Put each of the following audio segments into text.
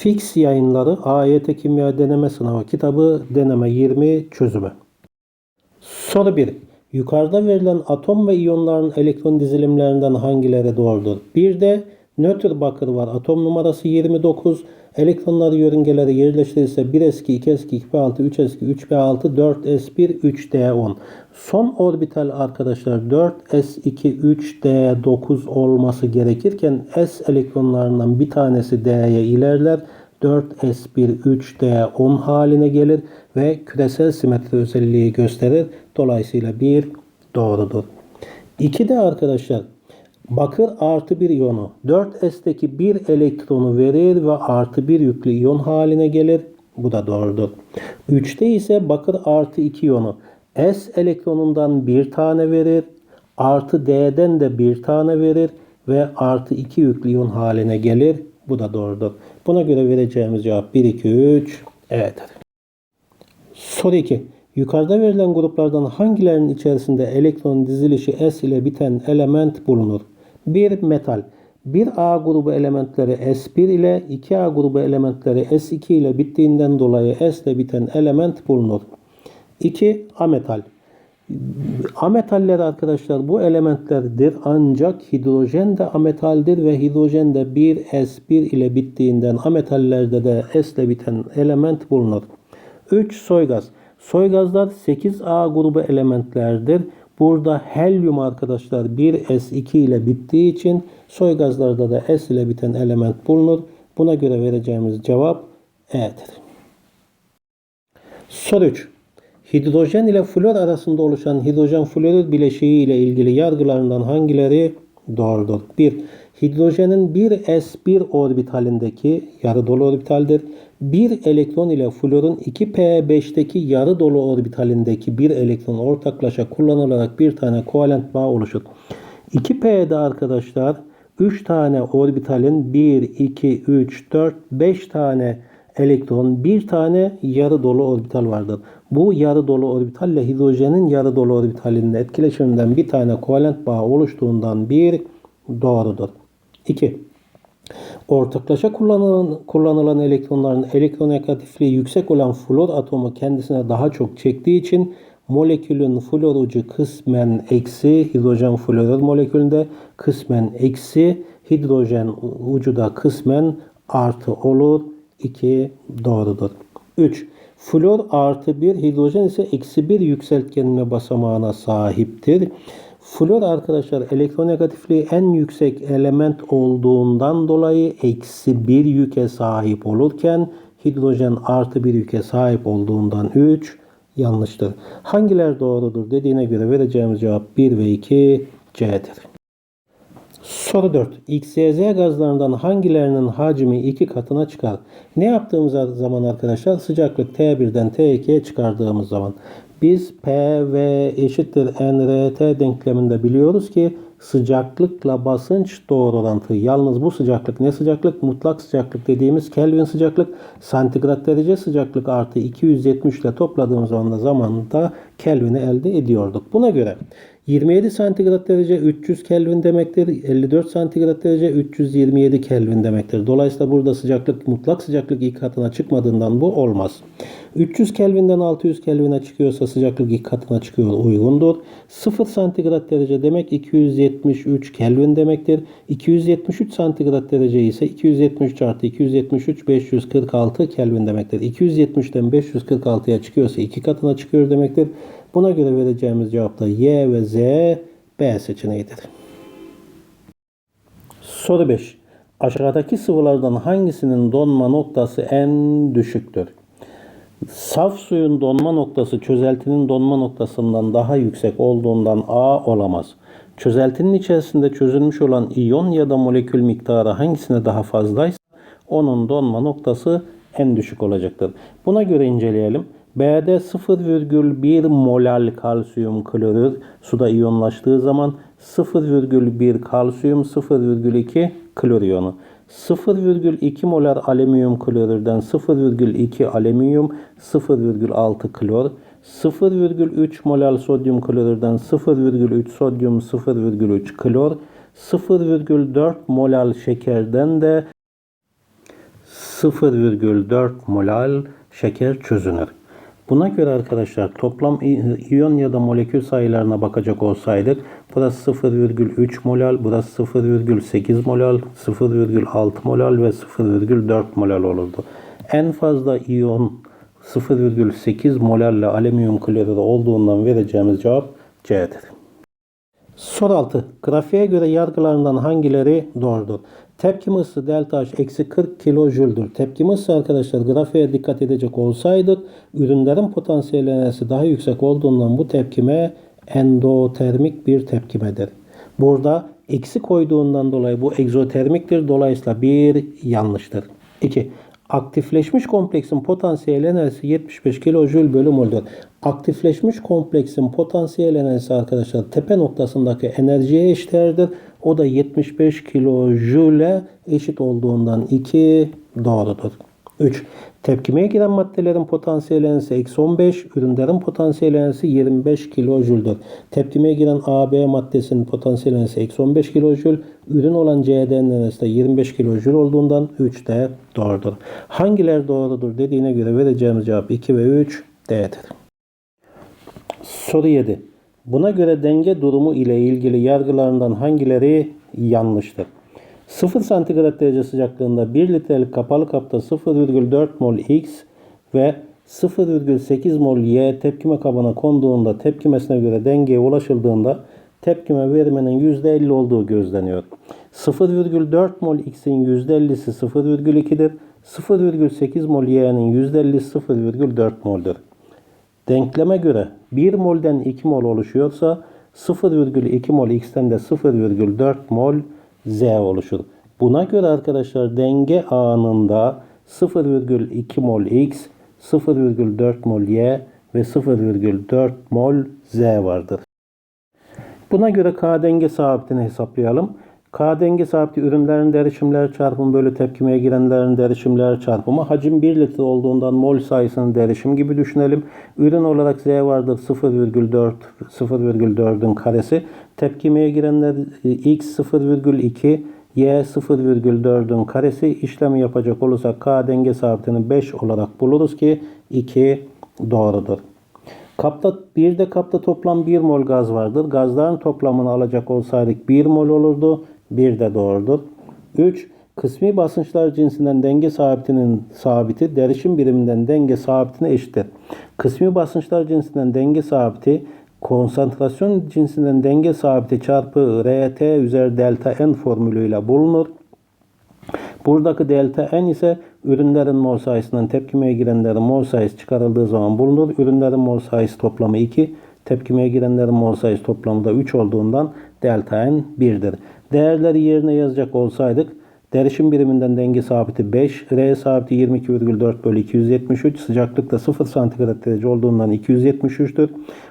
Fix yayınları AYT Kimya Deneme Sınavı kitabı deneme 20 çözümü. Soru 1. Yukarıda verilen atom ve iyonların elektron dizilimlerinden hangileri doğrudur? Bir de nötr bakır var. Atom numarası 29. Elektronları yörüngeleri yerleştirirse 1s2, 2s2, 2p6, 3s2, 3p6, 4s1, 3d10. Son orbital arkadaşlar 4s2, 3d9 olması gerekirken s elektronlarından bir tanesi d'ye ilerler. 4s1 3d10 haline gelir ve küresel simetri özelliği gösterir. Dolayısıyla 1 doğrudur. 2 de arkadaşlar bakır artı bir iyonu 4s'teki bir elektronu verir ve artı bir yüklü iyon haline gelir. Bu da doğrudur. 3'te ise bakır artı 2 iyonu s elektronundan bir tane verir. Artı d'den de bir tane verir ve artı 2 yüklü iyon haline gelir. Bu da doğrudur. Buna göre vereceğimiz cevap 1, 2, 3. Evet. Soru 2. Yukarıda verilen gruplardan hangilerinin içerisinde elektron dizilişi S ile biten element bulunur? 1. Metal. 1A grubu elementleri S1 ile 2A grubu elementleri S2 ile bittiğinden dolayı S ile biten element bulunur. 2. Ametal. Ametaller arkadaşlar bu elementlerdir ancak hidrojen de ametaldir ve hidrojen de 1s1 ile bittiğinden ametallerde de s ile biten element bulunur. 3. Soygaz. Soygazlar 8A grubu elementlerdir. Burada helyum arkadaşlar 1s2 ile bittiği için soygazlarda da s ile biten element bulunur. Buna göre vereceğimiz cevap E'dir. Soru 3. Hidrojen ile flor arasında oluşan hidrojen florür bileşiği ile ilgili yargılarından hangileri doğrudur? 1. Hidrojenin 1s1 orbitalindeki yarı dolu orbitaldir. 1 elektron ile florun 2p5'teki yarı dolu orbitalindeki bir elektron ortaklaşa kullanılarak bir tane kovalent bağ oluşur. 2p'de arkadaşlar 3 tane orbitalin 1, 2, 3, 4, 5 tane elektron, bir tane yarı dolu orbital vardır. Bu yarı dolu orbitalle hidrojenin yarı dolu orbitalinin etkileşiminden bir tane kovalent bağ oluştuğundan bir doğrudur. 2. Ortaklaşa kullanılan, kullanılan elektronların elektronegatifliği yüksek olan flor atomu kendisine daha çok çektiği için molekülün flor ucu kısmen eksi hidrojen florür molekülünde kısmen eksi hidrojen ucu da kısmen artı olur. 2 doğrudur. 3. Flor artı 1, hidrojen ise eksi 1 yükseltgenme basamağına sahiptir. Flor arkadaşlar elektronegatifliği en yüksek element olduğundan dolayı eksi 1 yüke sahip olurken hidrojen artı 1 yüke sahip olduğundan 3 yanlıştır. Hangiler doğrudur dediğine göre vereceğimiz cevap 1 ve 2 C'dir. Soru 4. X, Y, Z gazlarından hangilerinin hacmi iki katına çıkar? Ne yaptığımız zaman arkadaşlar sıcaklık T1'den T2'ye çıkardığımız zaman biz P ve eşittir nRT denkleminde biliyoruz ki sıcaklıkla basınç doğru orantılı. Yalnız bu sıcaklık ne sıcaklık? Mutlak sıcaklık dediğimiz Kelvin sıcaklık. Santigrat derece sıcaklık artı 270 ile topladığımız zaman da zamanında Kelvin'i elde ediyorduk. Buna göre 27 santigrat derece 300 Kelvin demektir. 54 santigrat derece 327 Kelvin demektir. Dolayısıyla burada sıcaklık mutlak sıcaklık ilk katına çıkmadığından bu olmaz. 300 Kelvin'den 600 Kelvin'e çıkıyorsa sıcaklık ilk katına çıkıyor uygundur. 0 santigrat derece demek 273 Kelvin demektir. 273 santigrat derece ise 273 artı 273 546 Kelvin demektir. 270'ten 546'ya çıkıyorsa iki katına çıkıyor demektir. Buna göre vereceğimiz cevap da Y ve Z B seçeneğidir. Soru 5. Aşağıdaki sıvılardan hangisinin donma noktası en düşüktür? Saf suyun donma noktası çözeltinin donma noktasından daha yüksek olduğundan A olamaz. Çözeltinin içerisinde çözülmüş olan iyon ya da molekül miktarı hangisine daha fazlaysa onun donma noktası en düşük olacaktır. Buna göre inceleyelim. B'de 0,1 molal kalsiyum klorür suda iyonlaştığı zaman 0,1 kalsiyum 0,2 klor iyonu. 0,2 molar alüminyum klorürden 0,2 alüminyum 0,6 klor. 0,3 molal sodyum klorürden 0,3 sodyum 0,3 klor. 0,4 molal şekerden de 0,4 molal şeker çözünür. Buna göre arkadaşlar toplam iyon ya da molekül sayılarına bakacak olsaydık burası 0,3 molal, burası 0,8 molal, 0,6 molal ve 0,4 molal olurdu. En fazla iyon 0,8 molarla alüminyum klorürü olduğundan vereceğimiz cevap C'dir. Soru 6. Grafiğe göre yargılarından hangileri doğrudur? Tepkime ısı delta H eksi 40 kilojüldür. Tepkime ısı arkadaşlar grafiğe dikkat edecek olsaydık ürünlerin potansiyel enerjisi daha yüksek olduğundan bu tepkime endotermik bir tepkimedir. Burada eksi koyduğundan dolayı bu egzotermiktir. Dolayısıyla bir yanlıştır. 2. Aktifleşmiş kompleksin potansiyel enerjisi 75 kilojül bölü mol'dür. Aktifleşmiş kompleksin potansiyel enerjisi arkadaşlar tepe noktasındaki enerjiye eşdeğerdir. O da 75 kilojüle eşit olduğundan 2 doğrudur. 3. Tepkimeye giren maddelerin potansiyel enerjisi eksi 15, ürünlerin potansiyel enerjisi 25 kilojüldür. Tepkimeye giren AB maddesinin potansiyel enerjisi eksi 15 kilojül, ürün olan CD'nin enerjisi de 25 kilojül olduğundan 3 de doğrudur. Hangileri doğrudur dediğine göre vereceğimiz cevap 2 ve 3 D'dir. Soru 7. Buna göre denge durumu ile ilgili yargılarından hangileri yanlıştır? 0 santigrat derece sıcaklığında 1 litrelik kapalı kapta 0,4 mol X ve 0,8 mol Y tepkime kabına konduğunda tepkimesine göre dengeye ulaşıldığında tepkime veriminin %50 olduğu gözleniyor. 0,4 mol X'in %50'si 0,2'dir. 0,8 mol Y'nin %50'si 0,4 mol'dur. Denkleme göre 1 molden 2 mol oluşuyorsa 0,2 mol X'ten de 0,4 mol Z oluşur. Buna göre arkadaşlar denge anında 0,2 mol X, 0,4 mol Y ve 0,4 mol Z vardır. Buna göre K denge sabitini hesaplayalım. K denge sabiti ürünlerin derişimler çarpımı bölü tepkimeye girenlerin derişimler çarpımı. Hacim 1 litre olduğundan mol sayısının derişim gibi düşünelim. Ürün olarak Z vardır 0,4 0,4'ün karesi. Tepkimeye girenler X 0,2 Y 0,4'ün karesi işlemi yapacak olursak K denge sabitini 5 olarak buluruz ki 2 doğrudur. Kapta bir de kapta toplam 1 mol gaz vardır. Gazların toplamını alacak olsaydık 1 mol olurdu. 1 de doğrudur. 3. Kısmi basınçlar cinsinden denge sabitinin sabiti derişim biriminden denge sabitine eşittir. Kısmi basınçlar cinsinden denge sabiti konsantrasyon cinsinden denge sabiti çarpı RT üzeri delta N formülüyle bulunur. Buradaki delta N ise ürünlerin mol sayısından tepkimeye girenlerin mol sayısı çıkarıldığı zaman bulunur. Ürünlerin mol sayısı toplamı 2, tepkimeye girenlerin mol sayısı toplamı da 3 olduğundan delta N 1'dir. Değerleri yerine yazacak olsaydık derişim biriminden denge sabiti 5, R sabiti 22,4 bölü 273, sıcaklıkta 0 santigrat derece olduğundan 273'tür.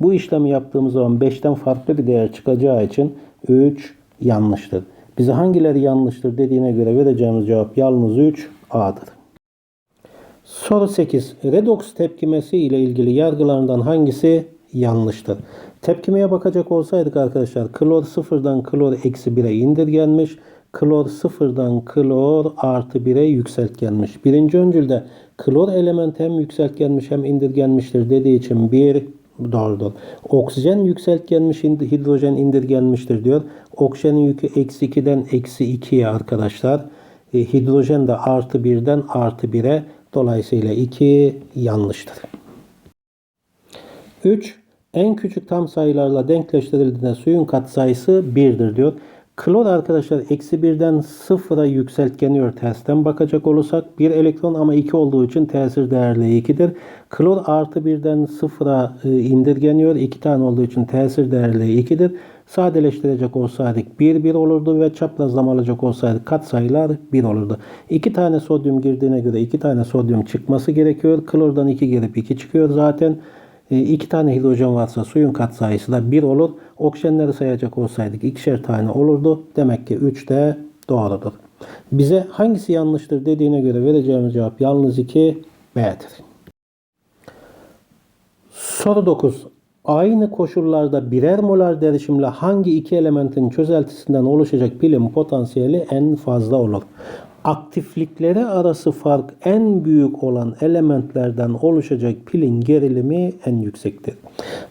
Bu işlemi yaptığımız zaman 5'ten farklı bir değer çıkacağı için 3 yanlıştır. Bize hangileri yanlıştır dediğine göre vereceğimiz cevap yalnız 3 A'dır. Soru 8. Redox tepkimesi ile ilgili yargılarından hangisi yanlıştır? Tepkimeye bakacak olsaydık arkadaşlar klor sıfırdan klor eksi 1'e indirgenmiş. Klor sıfırdan klor artı 1'e yükseltgenmiş. Birinci öncülde klor element hem yükseltgenmiş hem indirgenmiştir dediği için 1 doğrudur. Oksijen yükseltgenmiş, hidrojen indirgenmiştir diyor. Oksijenin yükü eksi 2'den eksi 2'ye arkadaşlar. E, hidrojen de artı 1'den artı 1'e. Dolayısıyla 2 yanlıştır. 3. En küçük tam sayılarla denkleştirildiğinde suyun katsayısı 1'dir diyor. Klor arkadaşlar eksi 1'den 0'a yükseltgeniyor tersten bakacak olursak. 1 elektron ama 2 olduğu için tesir değerli 2'dir. Klor artı 1'den 0'a e, indirgeniyor. 2 tane olduğu için tesir değerli 2'dir. Sadeleştirecek olsaydık 1 1 olurdu ve çaprazlama alacak olsaydık katsayılar 1 olurdu. 2 tane sodyum girdiğine göre 2 tane sodyum çıkması gerekiyor. Klordan 2 girip 2 çıkıyor zaten. 2 tane hidrojen varsa suyun katsayısı da 1 olur. Oksijenleri sayacak olsaydık ikişer tane olurdu. Demek ki 3 de doğrudur. Bize hangisi yanlıştır dediğine göre vereceğimiz cevap yalnız 2 B'dir. Soru 9. Aynı koşullarda birer molar derişimle hangi iki elementin çözeltisinden oluşacak pilin potansiyeli en fazla olur? Aktiflikleri arası fark en büyük olan elementlerden oluşacak pilin gerilimi en yüksektir.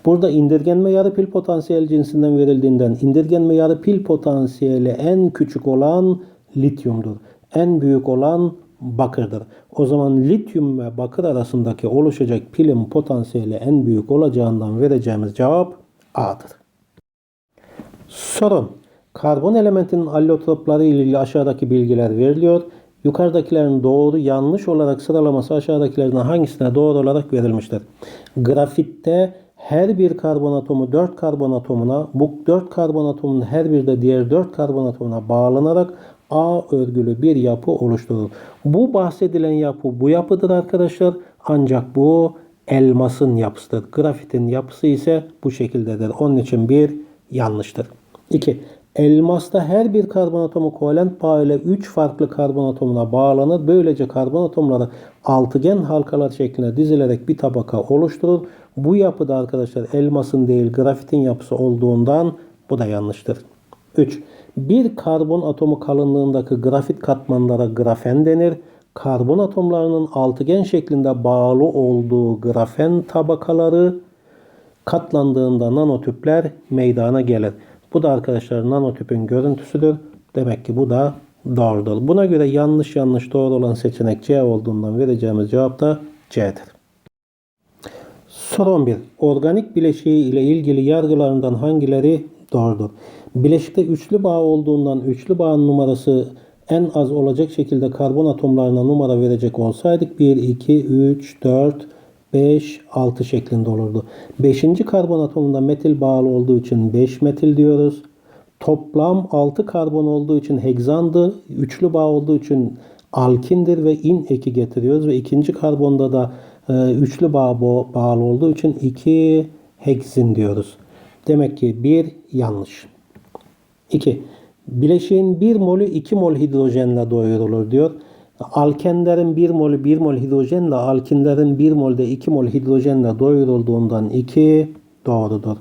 Burada indirgenme yarı pil potansiyel cinsinden verildiğinden indirgenme yarı pil potansiyeli en küçük olan lityumdur. En büyük olan bakırdır. O zaman lityum ve bakır arasındaki oluşacak pilin potansiyeli en büyük olacağından vereceğimiz cevap A'dır. Sorun. Karbon elementinin allotropları ile ilgili aşağıdaki bilgiler veriliyor. Yukarıdakilerin doğru yanlış olarak sıralaması aşağıdakilerden hangisine doğru olarak verilmiştir? Grafitte her bir karbon atomu 4 karbon atomuna, bu 4 karbon atomunun her biri de diğer 4 karbon atomuna bağlanarak A örgülü bir yapı oluşturur. Bu bahsedilen yapı bu yapıdır arkadaşlar. Ancak bu elmasın yapısıdır. Grafitin yapısı ise bu şekildedir. Onun için bir yanlıştır. 2. Elmasta her bir karbon atomu kovalent bağ ile 3 farklı karbon atomuna bağlanır. Böylece karbon atomları altıgen halkalar şeklinde dizilerek bir tabaka oluşturur. Bu yapıda arkadaşlar elmasın değil grafitin yapısı olduğundan bu da yanlıştır. 3. Bir karbon atomu kalınlığındaki grafit katmanlara grafen denir. Karbon atomlarının altıgen şeklinde bağlı olduğu grafen tabakaları katlandığında nanotüpler meydana gelir. Bu da arkadaşlar nanotüpün görüntüsüdür. Demek ki bu da doğrudur. Buna göre yanlış yanlış doğru olan seçenek C olduğundan vereceğimiz cevap da C'dir. Soru 11. Organik bileşiği ile ilgili yargılarından hangileri doğrudur? Bileşikte üçlü bağ olduğundan üçlü bağın numarası en az olacak şekilde karbon atomlarına numara verecek olsaydık 1, 2, 3, 4, 5, 6 şeklinde olurdu. 5. karbon atomunda metil bağlı olduğu için 5 metil diyoruz. Toplam 6 karbon olduğu için hegzandı. Üçlü bağ olduğu için alkindir ve in eki getiriyoruz. Ve ikinci karbonda da e, üçlü bağ bağlı olduğu için 2 heksin diyoruz. Demek ki 1 yanlış. 2. Bileşiğin 1 molü 2 mol hidrojenle doyurulur diyor. Alkenlerin 1 molü 1 mol hidrojenle alkinlerin 1 molde 2 mol hidrojenle doyurulduğundan 2 doğrudur.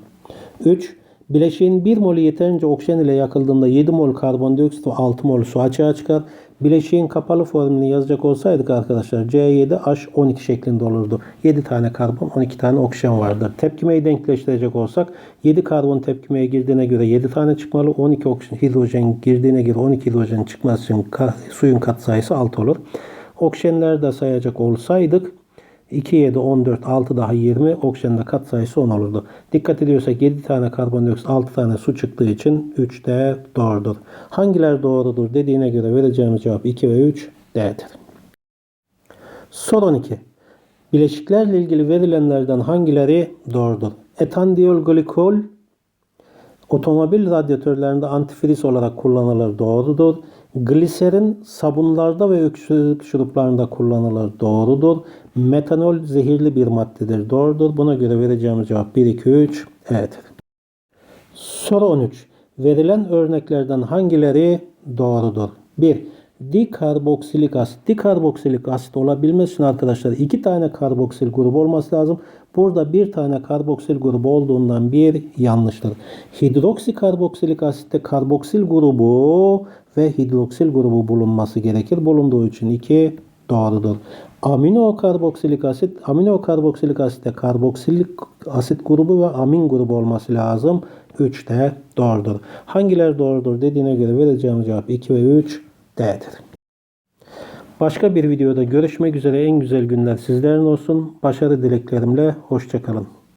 3. Bileşiğin 1 molü yeterince oksijen ile yakıldığında 7 mol karbondioksit ve 6 mol su açığa çıkar. Bileşiğin kapalı formülünü yazacak olsaydık arkadaşlar C7H12 şeklinde olurdu. 7 tane karbon 12 tane oksijen vardır. Tepkimeyi denkleştirecek olsak 7 karbon tepkimeye girdiğine göre 7 tane çıkmalı. 12 oksijen, hidrojen girdiğine göre 12 hidrojen çıkması için suyun katsayısı 6 olur. Oksijenleri de sayacak olsaydık 2, 7, 14, 6 daha 20. Oksijenin de katsayısı 10 olurdu. Dikkat ediyorsak 7 tane karbondioksit, 6 tane su çıktığı için 3 de doğrudur. Hangiler doğrudur dediğine göre vereceğimiz cevap 2 ve 3 D'dir. Soru 12. Bileşiklerle ilgili verilenlerden hangileri doğrudur? Etandiyol glikol otomobil radyatörlerinde antifriz olarak kullanılır doğrudur. Gliserin sabunlarda ve öksürük şuruplarında kullanılır doğrudur. Metanol zehirli bir maddedir doğrudur. Buna göre vereceğimiz cevap 1, 2, 3 evet. Soru 13. Verilen örneklerden hangileri doğrudur? 1. Dikarboksilik asit. Dikarboksilik asit olabilmesi için arkadaşlar iki tane karboksil grubu olması lazım. Burada bir tane karboksil grubu olduğundan bir yanlıştır. Hidroksikarboksilik asitte karboksil grubu ve hidroksil grubu bulunması gerekir. Bulunduğu için iki doğrudur. Amino karboksilik asit, amino karboksilik asitte karboksilik asit grubu ve amin grubu olması lazım. 3 de doğrudur. Hangileri doğrudur dediğine göre vereceğim cevap 2 ve 3 D'dir. Başka bir videoda görüşmek üzere en güzel günler sizlerin olsun. Başarı dileklerimle hoşçakalın.